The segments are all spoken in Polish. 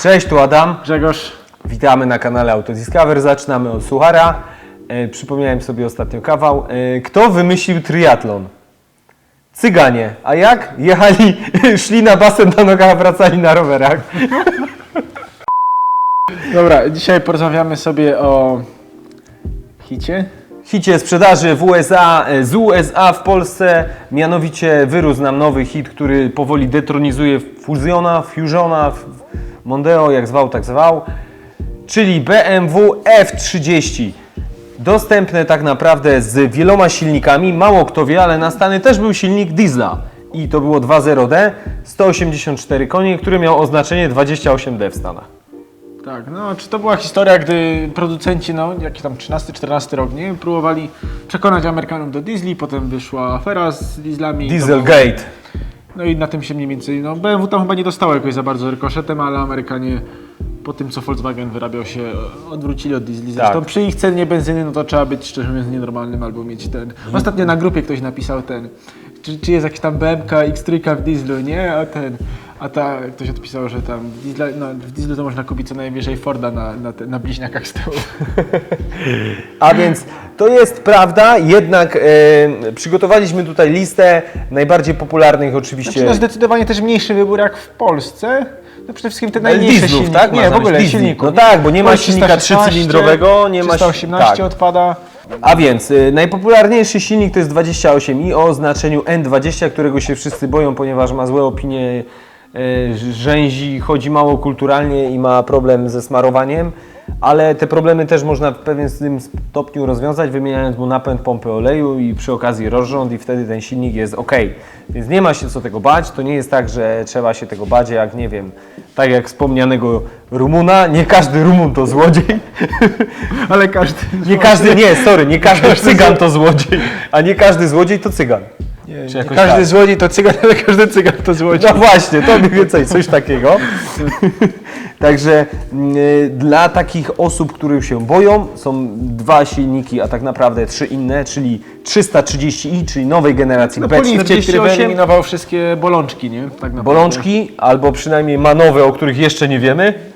Cześć, tu Adam. Grzegorz. Witamy na kanale Autodiscover. Zaczynamy od suchara. E, przypomniałem sobie ostatnio kawał. E, kto wymyślił triatlon? Cyganie. A jak? Jechali, szli na basen na nogach, a wracali na rowerach. Dobra, dzisiaj porozmawiamy sobie o hicie. Hicie sprzedaży w USA, e, z USA w Polsce. Mianowicie wyrósł nam nowy hit, który powoli detronizuje Fusiona, Fusiona, Mondeo, jak zwał, tak zwał. Czyli BMW F30. Dostępne tak naprawdę z wieloma silnikami. Mało kto wie, ale na Stany też był silnik diesla. I to było 2.0D, 184 konie, który miał oznaczenie 28D w Stanach. Tak, no czy to była historia, gdy producenci, no jaki tam 13-14 rok, nie próbowali przekonać Amerykanów do diesli, potem wyszła afera z dieslami. Dieselgate. No i na tym się mniej więcej, no BMW tam chyba nie dostało jakoś za bardzo rykoszetem, ale Amerykanie po tym, co Volkswagen wyrabiał się, odwrócili od diesli. Zresztą Tak. przy ich cenie benzyny, no to trzeba być szczerze mówiąc nienormalnym albo mieć ten... Ostatnio na grupie ktoś napisał ten, czy, czy jest jakaś tam BMK X3 w dieslu, nie? A ten... A ta, ktoś odpisał, że tam w dieslu, no, w dieslu to można kupić co najwyżej Forda na, na, te, na bliźniakach z tyłu. A więc to jest prawda, jednak e, przygotowaliśmy tutaj listę najbardziej popularnych oczywiście. Znaczy, no zdecydowanie też mniejszy wybór jak w Polsce. No przede wszystkim te najmniejsze dieslów, silniki. tak? Nie, w ogóle myśli silników. No tak, bo nie ma silnika 316, trzycylindrowego, nie ma si- 318 tak. odpada. A więc y, najpopularniejszy silnik to jest 28i o oznaczeniu N20, którego się wszyscy boją, ponieważ ma złe opinie, rzęzi, chodzi mało kulturalnie i ma problem ze smarowaniem. Ale te problemy też można w pewnym stopniu rozwiązać, wymieniając mu napęd pompy oleju i przy okazji rozrząd i wtedy ten silnik jest ok. Więc nie ma się co tego bać. To nie jest tak, że trzeba się tego bać, jak nie wiem, tak jak wspomnianego Rumuna. Nie każdy Rumun to złodziej. Ale każdy. Nie każdy, nie, sorry, nie każdy cygan to złodziej, a nie każdy złodziej to cygan. Nie, Czy nie jakoś każdy tak? złodziej to cygan, ale każdy cygan to złodziej. No właśnie, to mniej więcej coś takiego. Także y, dla takich osób, których się boją, są dwa silniki, a tak naprawdę trzy inne, czyli 330i, czyli nowej generacji No poliwcie, który B48, wyeliminował wszystkie bolączki, nie? Tak naprawdę. bolączki, albo przynajmniej ma nowe, o których jeszcze nie wiemy.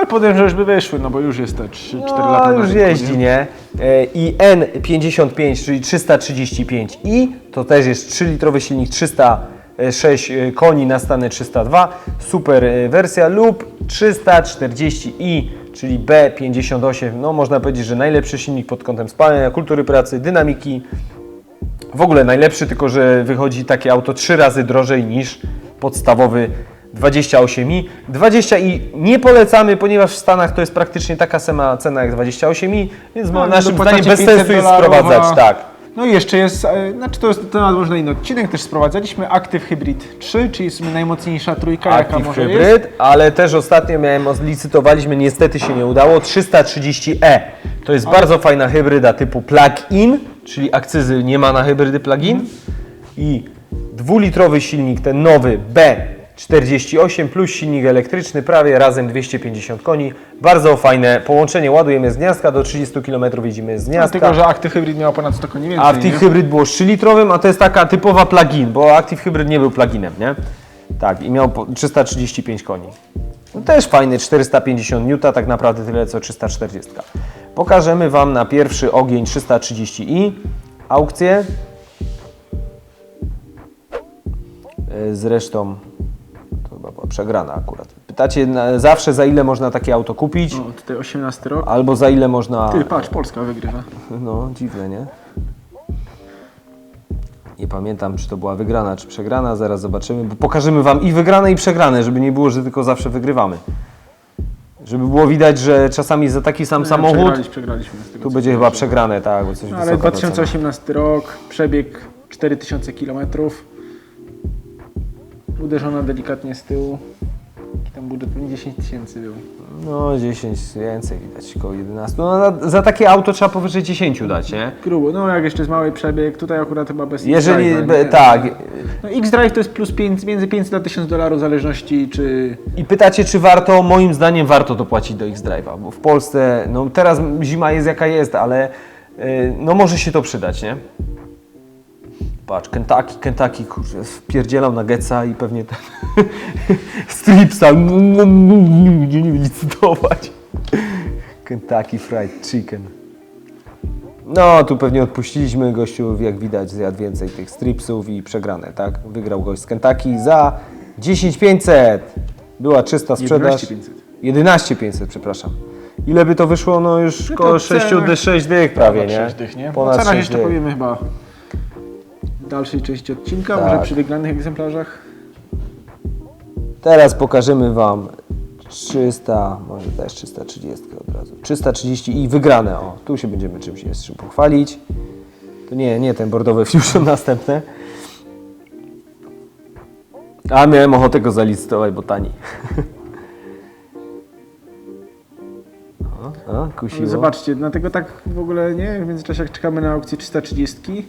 Ale podejrzewam, że by wyszły, no bo już jest te 3-4 lata No, na już rynku, jeździ, nie? E, I N55, czyli 335i, to też jest 3-litrowy silnik 306 e, koni na stany 302, super e, wersja lub 340i, czyli B58, no można powiedzieć, że najlepszy silnik pod kątem spalania, kultury pracy, dynamiki, w ogóle najlepszy, tylko że wychodzi takie auto trzy razy drożej niż podstawowy 28i. 20i nie polecamy, ponieważ w Stanach to jest praktycznie taka sama cena jak 28i, więc No, naszym zdaniem bez 500 sensu jest sprowadzać, a- tak. No i jeszcze jest, e, znaczy to jest temat można inny odcinek, też sprowadzaliśmy Active Hybrid 3, czyli w sumie najmocniejsza trójka, jaka Active może jest. Hybrid, ale też ostatnio miałem, licytowaliśmy, niestety się nie udało, 330e. To jest bardzo fajna hybryda typu plug-in, czyli akcyzy nie ma na hybrydy plug-in i dwulitrowy silnik, ten nowy B48 plus silnik elektryczny, prawie razem 250 koni. Bardzo fajne połączenie, ładujemy z gniazdka, do 30 km jedziemy z gniazdka. Tylko, że Active Hybrid miał ponad 100 koni więcej, Active nie? Hybrid było 3-litrowym, a to jest taka typowa plug-in, bo Active Hybrid nie był pluginem, nie? Tak, i miał po- 335 koni. No też fajny, 450 N, tak naprawdę tyle co 340. Pokażemy Wam na pierwszy ogień 330i aukcję. E, Zresztą przegrana akurat. Pytacie na, zawsze za ile można takie auto kupić, O, tutaj 18 rok. albo za ile można... Ty, patrz, Polska wygrywa. No, dziwne, nie? Nie pamiętam, czy to była wygrana, czy przegrana. Zaraz zobaczymy, bo pokażemy Wam i wygrane, i przegrane, żeby nie było, że tylko zawsze wygrywamy. Żeby było widać, że czasami za taki sam samochód Przegraliśmy, przegraliśmy. z tego, tu co będzie chyba przegrane, tak, bo coś No, ale wysoka ta cena. 2018 rok, przebieg 4000 km. Uderzona delikatnie z tyłu. Jaki tam budżet? Pewnie 10 tysięcy był. No, 10 więcej widać, około 11. No, za, za takie auto trzeba powyżej 10 dać, nie? Grubo, no jak jeszcze jest mały przebieg, tutaj akurat chyba bez Jeżeli, X-Drive'a, be- tak, No X-Drive to jest plus 5, między 500 a 1000 dolarów w zależności czy... I pytacie, czy warto? Moim zdaniem warto to płacić do X-Drive'a, bo w Polsce, no teraz zima jest jaka jest, ale y, no może się to przydać, nie? Patrz, Kentucky, Kentucky, kurczę, wpierdzielam na Getsa i pewnie ten stripsa gdzie nie licytować. Kentucky Fried Chicken. No, tu pewnie odpuściliśmy gościu, jak widać, zjadł więcej tych stripsów i przegrane, tak? Wygrał gość z Kentucky za 10500. Była czysta sprzedaż. 11500. 11500, przepraszam. Ile by to wyszło? No już No to koło cena- 6 d 6 dych prawie, nie? Sześć Dych, nie? Ponad o cenach 6 jeszcze dych. powiemy chyba dalszej części odcinka, Tak. może przy wygranych egzemplarzach. Teraz pokażemy Wam 300, może też 330 od razu. 330 i wygrane. O, tu się będziemy czymś jest czym pochwalić. To nie, nie ten bordowy Fusion następne. A miałem ochotę go zalicytować, bo tani. O, kusiło. Zobaczcie, dlatego tak w ogóle nie, w międzyczasie jak czekamy na aukcję 330,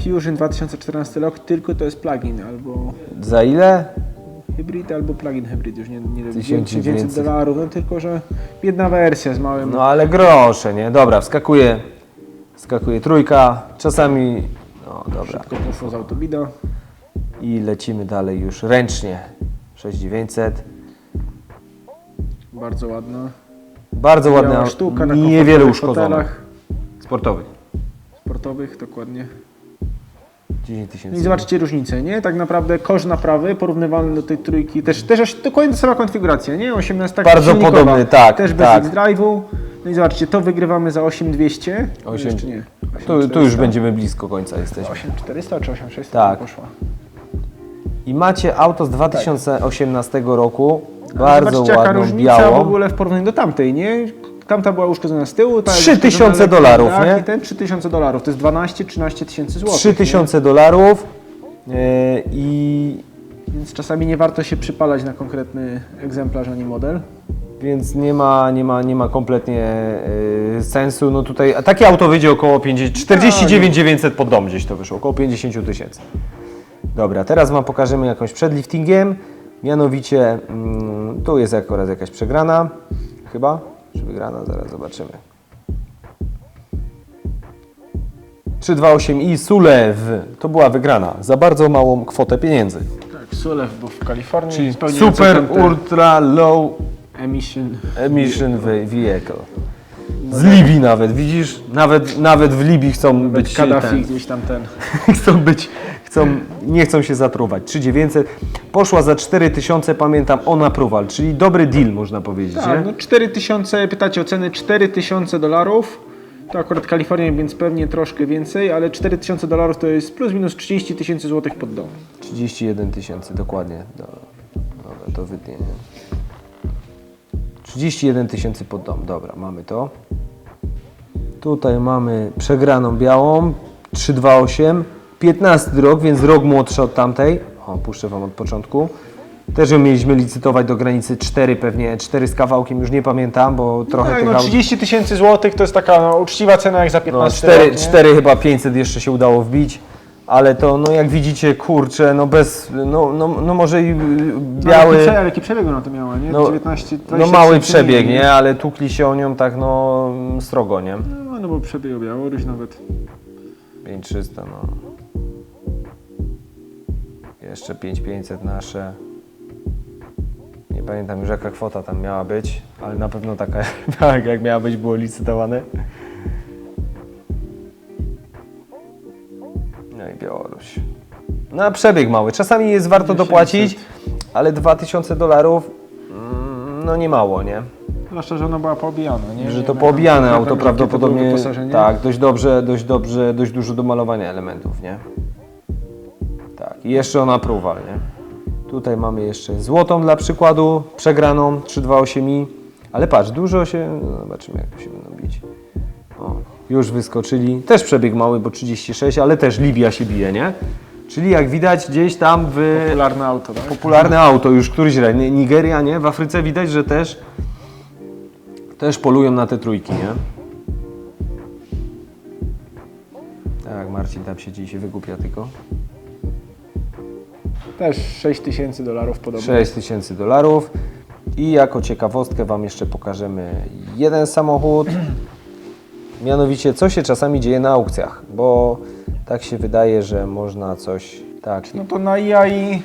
Fusion 2014 rok, tylko to jest plugin albo Za ile? hybrid, albo plugin hybrid, już nie, nie wiem, 1900. 900 dolarów, no tylko, że jedna wersja z małym No ale grosze, nie? Dobra, wskakuje. Wskakuje trójka. Czasami... No dobra. szybko poszło z autobida. I lecimy dalej już ręcznie. 6900. Bardzo ładna. Bardzo ładna, sztuka na niewiele fotelach Sportowych. sportowych, dokładnie. 10 No i tysięcy. zobaczcie różnicę, nie? Tak naprawdę kosz naprawy porównywalny do tej trójki, też, też dokładnie ta sama konfiguracja, nie? 18 Bardzo podobny, tak, Też bez tak. X-Drive'u. No i zobaczcie, to wygrywamy za 8200. Osiem- Jeszcze nie. Tu, tu już 8400. będziemy blisko końca jesteśmy. 8400 czy 8600 Tak. poszła. I macie auto z 2018 roku. Ale Bardzo ładną, różnica w białą. ogóle w porównaniu do tamtej, nie? Tamta była uszkodzona z tyłu. ta jest 3000 uszkodzona lekko, dolarów, tak, nie? I ten 3000 dolarów, to jest 12-13 tysięcy złotych. 3000 dolarów. Yy, I? Więc czasami nie warto się przypalać na konkretny egzemplarz ani model. Więc nie ma, nie ma, nie ma kompletnie y, sensu. No tutaj, a takie auto wyjdzie około 50, 49 900 pod dom gdzieś to wyszło, około 50 tysięcy. Dobra, teraz Wam pokażemy jakąś przed liftingiem. Mianowicie, mm, tu jest akurat jakaś przegrana, chyba, czy wygrana, zaraz zobaczymy. 328i Sulew, to była wygrana, za bardzo małą kwotę pieniędzy. Tak, Sulew był w Kalifornii. Czyli spełniający super, ultra low Emission. Emission ve- Vehicle. Z Libii nawet, widzisz? Nawet, nawet w Libii chcą być Kaddafi ten, gdzieś tam ten. chcą być, chcą, nie chcą się zatruwać. 3900 poszła za 4000, pamiętam, on approval, czyli dobry deal można powiedzieć, Tak, nie? no 4000, pytacie o ceny 4000 dolarów. To akurat Kalifornia, więc pewnie troszkę więcej, ale 4000 dolarów to jest plus minus 30 tysięcy złotych pod dom. 31 tysięcy, dokładnie. Dobra, dobra, to wytnie, nie? 31 tysięcy pod dom, dobra, mamy to. Tutaj mamy przegraną białą, 328, 15 rok, więc rok młodszy od tamtej. O, puszczę Wam od początku. Też ją mieliśmy licytować do granicy 4 pewnie, 4 z kawałkiem, już nie pamiętam, bo trochę tak, tych no aut... 30 tysięcy złotych to jest taka no, uczciwa cena jak za No, 15 4, rok, nie? 4 chyba 500 jeszcze się udało wbić, ale to no jak widzicie, kurczę, no bez, no, no, no może i y, biały, Ale jaki przebieg ona to miała, nie? No, 19, no 20 mały tysięcy przebieg, nie, ale tukli się o nią tak no strogo, nie? No, no bo przebieg Białoruś nawet. 5300, no. Jeszcze 5500 nasze. Nie pamiętam już jaka kwota tam miała być, ale na pewno taka tak jak miała być było licytowane. No i Białoruś. No a przebieg mały. Czasami jest warto 1000. dopłacić, ale 2000 dolarów mm, no nie mało, nie? Zwłaszcza, że ona była poobijana, nie? Że to poobijane auto prawdopodobnie. Tak, dość dobrze, dość dobrze, dość dużo do malowania elementów, nie? I jeszcze ona pruwal, nie? Tutaj mamy jeszcze złotą dla przykładu, przegraną 328i, ale patrz, dużo się, no zobaczymy jak tu się będą bić. O, już wyskoczyli, też przebieg mały, bo 36, ale też Libia się bije, nie? Czyli jak widać gdzieś tam w Popularne auto, tak? popularne auto, już któryś. Ni- Nigeria, nie? W Afryce widać, że też też polują na te trójki, nie? Tak, Marcin tam siedzi i się wygłupia tylko. Też 6 tysięcy dolarów podobno. 6 tysięcy dolarów. I jako ciekawostkę Wam jeszcze pokażemy jeden samochód. Mianowicie, co się czasami dzieje na aukcjach, bo tak się wydaje, że można coś tak. No to na IAI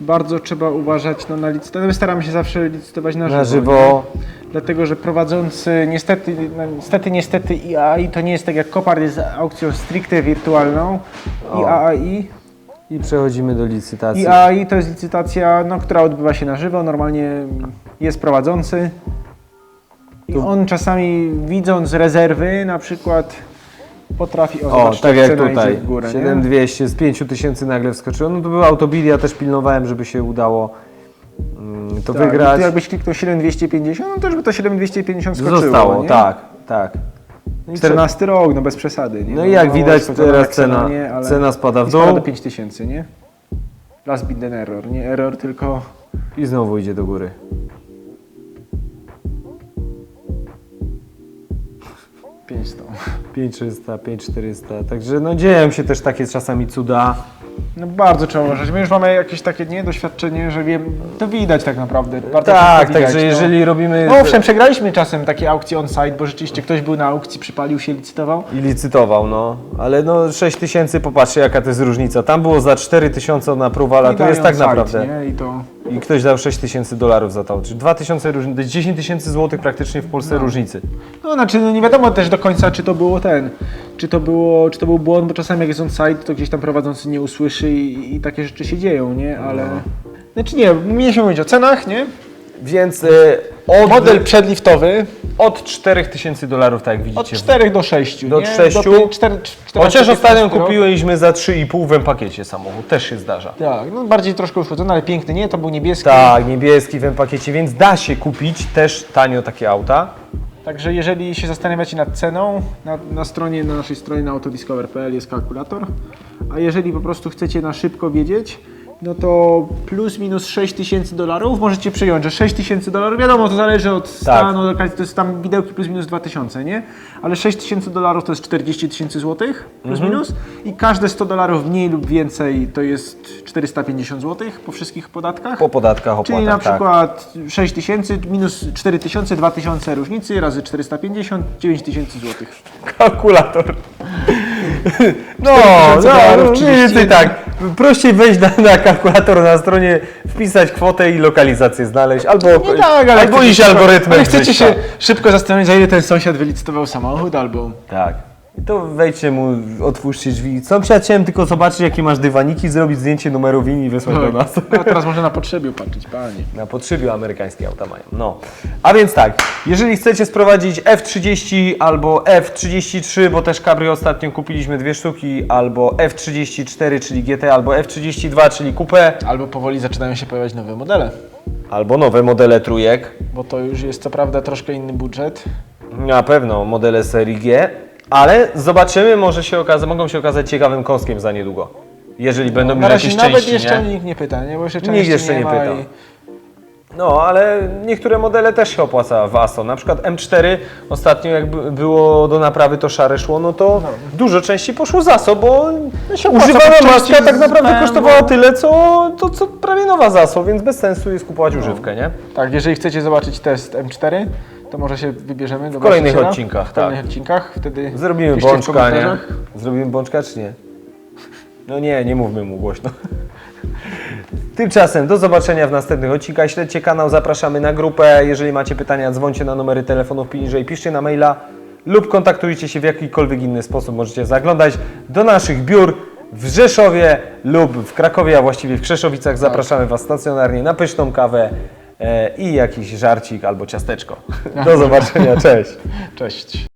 bardzo trzeba uważać no, na licytację. My staramy się zawsze licytować na żywo. Na żywo. Nie? Dlatego, że prowadzący, niestety, no, niestety, niestety IAI to nie jest tak jak Kopart jest aukcją stricte wirtualną. O. IAI, I przechodzimy do licytacji. IAI to jest licytacja, no, która odbywa się na żywo. Normalnie jest prowadzący. I Tu- on czasami widząc rezerwy na przykład potrafi... O, zobaczcie, tak jak cena tutaj. W górę, nie? 7200 z 5000 nagle wskoczyło. No to był autobid, ja też pilnowałem, żeby się udało mm, to Tak, wygrać. i tu jakbyś kliknął 7250, no to by to 7250 skoczyło. Zostało, nie? tak, tak. No i 14 rok, no bez przesady. Nie? No i jak mało widać rozpoznane teraz cena, nie, ale cena spada w i spada dół. do 5000, nie? Last bit error, nie error, tylko... I znowu idzie do góry. 500. 5300, 5400. Także no dzieją się też takie czasami cuda. No bardzo trzeba uważać. My już mamy jakieś takie nie, doświadczenie, że wiem, to widać tak naprawdę. Bardzo tak, widać, także no. jeżeli robimy No owszem, przegraliśmy czasem takie aukcje on-site, bo rzeczywiście ktoś był na aukcji, przypalił się, licytował. i licytował, no. Ale no 6000, popatrzcie jaka to jest różnica. Tam było za 4000 na próbala, tu jest tak site, naprawdę. Nie? I to... I ktoś dał 6000 dolarów za to. Czyli 2000 różnicy, to jest 10 tysięcy złotych praktycznie w Polsce różnicy. No znaczy no nie wiadomo też do końca, czy to było ten, czy to było, czy to był błąd, bo czasami jak jest on site, to gdzieś tam prowadzący nie usłyszy i, i takie rzeczy się dzieją, nie? Ale. Znaczy nie, mieliśmy mówić o cenach, nie? Więc e, od, Model przedliftowy od 4000 dolarów, tak jak od widzicie. 4 do 6. Do nie? 6. pię- cztery- czternaście, Chociaż ostatnio 15 rok. kupiłyśmy za 3,5 w pakiecie samochód, też się zdarza. Tak, no bardziej troszkę uszkodzony, ale piękny, nie? To był niebieski. Tak, niebieski w pakiecie, więc da się kupić też tanio takie auta. Także jeżeli się zastanawiacie nad ceną, na, na stronie, na naszej stronie na autodiscover.pl jest kalkulator. A jeżeli po prostu chcecie na szybko wiedzieć, no to plus minus 6 tysięcy dolarów możecie przyjąć, że 6 tysięcy dolarów, wiadomo, to zależy od stanu, lokalizacji, to jest tam widełki plus minus 2000, nie? Ale 6 tysięcy dolarów to jest 40 tysięcy złotych plus minus i każde 100 dolarów mniej lub więcej to jest 450 złotych po wszystkich podatkach. Po podatkach, opłatach, Czyli na tak. przykład 6 tysięcy minus 4 tysiące, 2 tysiące różnicy razy 450, 9 tysięcy złotych. Kalkulator. No, 4000 no, no mniej więcej 31. tak. Prościej wejść na, na kalkulator na stronie, wpisać kwotę i lokalizację znaleźć, albo, Nie tak, ale albo chcecie iść szybko- algorytmem. Ale chcecie gdzieś się tam. szybko zastanowić, za ile ten sąsiad wylicytował samochód, albo... Tak. I to wejdźcie mu, otwórzcie drzwi. Sąsiad, chciałem tylko zobaczyć, jakie masz dywaniki, zrobić zdjęcie numeru win i wysłać do nas. A teraz można na potrzebie patrzeć, panie. Na potrzebie amerykańskie auta mają. No. A więc tak, jeżeli chcecie sprowadzić F30 albo F33, bo też Cabrio ostatnio kupiliśmy dwie sztuki, albo F34, czyli GT, albo F32, czyli Coupe, Albo powoli zaczynają się pojawiać nowe modele, albo nowe modele trójek, bo to już jest co prawda troszkę inny budżet. na pewno modele serii G, ale zobaczymy, może się okaże, mogą się okazać ciekawym kąskiem za niedługo. Jeżeli będą Na mieli razie jakieś nawet części, jeszcze nie? nikt nie pyta, nie? Bo jeszcze Nikt części jeszcze nie, nie ma pyta. I... No, ale niektóre modele też się opłaca w ASO. Na przykład M4 ostatnio jak by- było do naprawy to szare szło, no to dużo części poszło z ASO, bo się opłaca, używana bo części maska tak naprawdę BMW. kosztowała tyle, co, to, co prawie nowa z ASO, więc bez sensu jest kupować używkę, nie? Tak, jeżeli chcecie zobaczyć test M4, to może się wybierzemy do kolejnych właściciela. odcinkach, W kolejnych tak. odcinkach, wtedy Zrobimy piszcie w bączka, nie? komentarzach. Zrobimy bączka, czy nie? No nie, nie mówmy mu głośno. Tymczasem do zobaczenia w następnych odcinkach. Śledźcie kanał, zapraszamy na grupę. Jeżeli macie pytania, dzwońcie na numery telefonów poniżej, piszcie na maila lub kontaktujcie się w jakikolwiek inny sposób. Możecie zaglądać do naszych biur w Rzeszowie lub w Krakowie, a właściwie w Krzeszowicach. Zapraszamy Was stacjonarnie na pyszną kawę i jakiś żarcik albo ciasteczko. Do zobaczenia, cześć! Cześć.